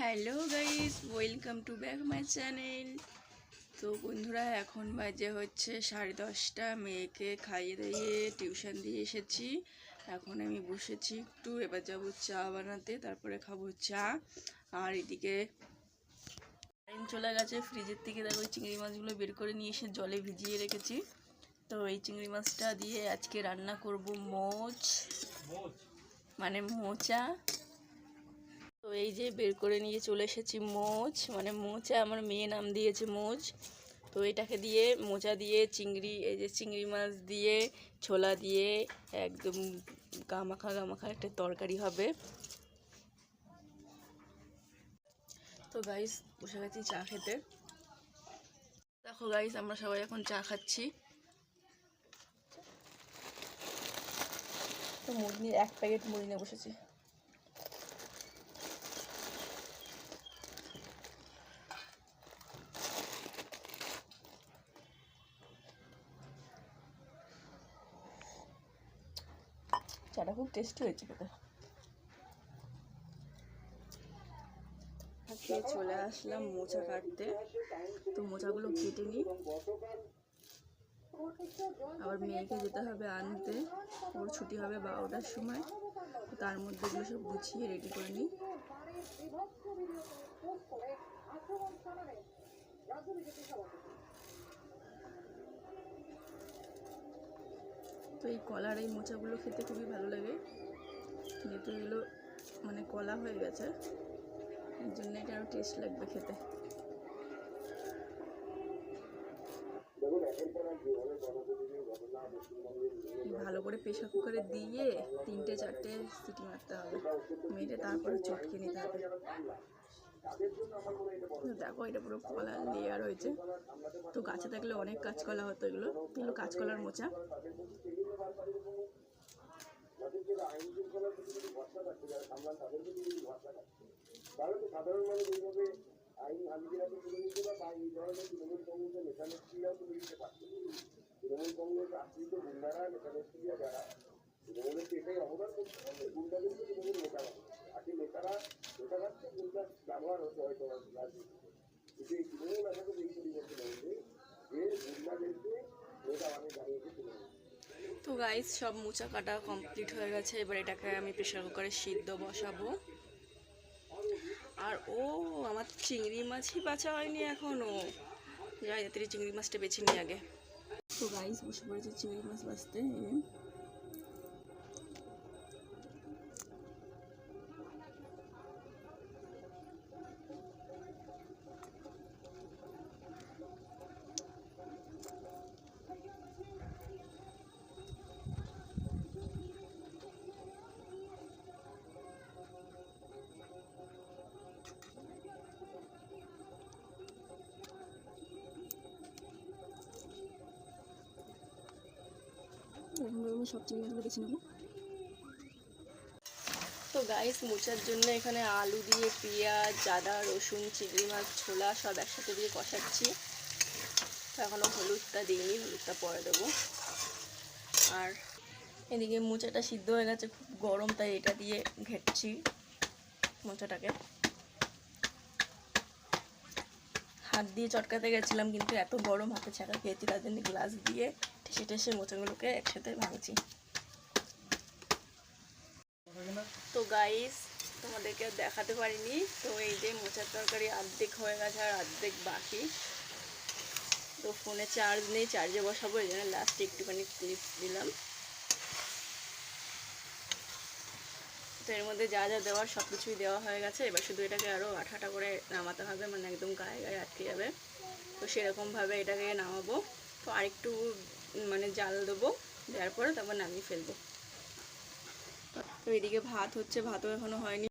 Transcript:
Hello guys welcome to back my channel. তো বন্ধুরা এখন বাজে হচ্ছে সাড়ে দশটা। মেয়েকে খাইয়ে দিয়ে টিউশন দিয়ে এসেছি। এখন আমি বসেছি একটু এবার যাব চা বানাতে তারপরে খাব চা। আর এদিকে টাইম চলে গেছে ফ্রিজের থেকে দেখো ওই চিংড়ি মাছগুলো বের করে নিয়ে এসে জলে ভিজিয়ে রেখেছি। তো এই চিংড়ি মাছটা দিয়ে আজকে রান্না করব মোচ? মানে মোচা। তো এই যে বের করে নিয়ে চলে এসেছি মোচ মানে মোচা আমার মেয়ে নাম দিয়েছে মোচ। তো এটাকে দিয়ে মোচা দিয়ে চিংড়ি, এই যে চিংড়ি মাছ দিয়ে, ছোলা দিয়ে, একদম গামাখা গামাখা একটা তরকারি হবে। তো গাইস বসে গেছি চা খেতে। দেখো গাইস আমরা সবাই এখন চা খাচ্ছি। তো মুড়ি এক প্যাকেট মুড়ি নিয়ে বসেছি। চাটা খুব টেস্টি হয়েছে খেতে। চলে আসলাম মোচা কাটতে। তো মোচাগুলো কেটে নিই। আবার মেয়েকে যেতে হবে আনতে। ওর ছুটি হবে বারোটার সময়। তার মধ্যে এগুলো সব গুছিয়ে রেডি করে নিই। তো এই কলার এই মোচাগুলো খেতে খুবই ভালো লাগে। যেহেতু এগুলো মানে কলা হয়ে গেছে, এর জন্য এটা আরও টেস্ট লাগবে খেতে। ভালো করে প্রেশার কুকারে দিয়ে তিনটে চারটে সিটি মারতে হবে। মেরে তারপরে চটকে নিতে হবে। দেখো, এটা পুরো কলার লেয়ার হয়েছে তো গাছে থাকলে অনেক কাঁচকলা হতো এগুলো। এগুলো কাঁচকলার মোচা। তৃণমূল কংগ্রেস আশ্রিত গুন্ডারা নেতা নেত্রীরা যারা তৃণমূলের এটাই অবদান করতে হবে গুন্ডাদেরকে তৃণমূল নেতা নেতারা ব্যবহার হয়তো রাজনীতিতে। কিন্তু এই তৃণমূল পরিবর্তন যে নেতা দাঁড়িয়েছে তৃণমূল। তো গাইস সব মোচা কাটা কমপ্লিট হয়ে গেছে, এবার এটাকে আমি প্রেশার কুকারে সিদ্ধ বসাবো। আর ও, আমার চিংড়ি মাছই বাছা হয়নি এখনও যাই চিংড়ি মাছটা বেছে নিই আগে। তো গাইস বসে পড়েছে চিংড়ি মাছ বাছতে। এরকমভাবে আমি সব চিংড়ি মাছগুলো বেছে নেব। তো গাইস মোচার জন্য এখানে আলু দিয়ে পেঁয়াজ, আদা, রসুন, চিংড়ি মাছ, ছোলা সব একসাথে দিয়ে কষাচ্ছি। তো এখনও হলুদটা দিইনি, হলুদটা পরে দেবো। আর এদিকে মোচাটা সিদ্ধ হয়ে গেছে, খুব গরম, তাই এটা দিয়ে ঘেটছি মোচাটাকে। হাত দিয়ে চটকাতে গেছিলাম, কিন্তু এত গরম হাতে ছাকা খেয়েছি, তার জন্য গ্লাস দিয়ে ঠেসে ঠেসে মোচাগুলোকে একসাথে ভাঙছি। তো গাইস তোমাদেরকে দেখাতে পারিনি। তো এই যে মোচার তরকারি অর্ধেক হয়ে গেছে আর অর্ধেক বাকি। তো ফোনে চার্জ নেই চার্জে বসাবো, এই জন্য লাস্টে একটুখানি ক্লিপ দিলাম। তো এর মধ্যে যা যা দেওয়ার সব কিছুই দেওয়া হয়ে গেছে। এবার শুধু এটাকে আরও আঠাটা করে নামাতে হবে মানে একদম গায়ে গায়ে আটকে যাবে। তো সেরকমভাবে এটাকে নামাবো। তো আরেকটু মানে জাল দেবো, দেওয়ার পরে তারপর নামিয়ে ফেলব। তো এদিকে ভাত হচ্ছে, ভাতও এখনও হয়নি।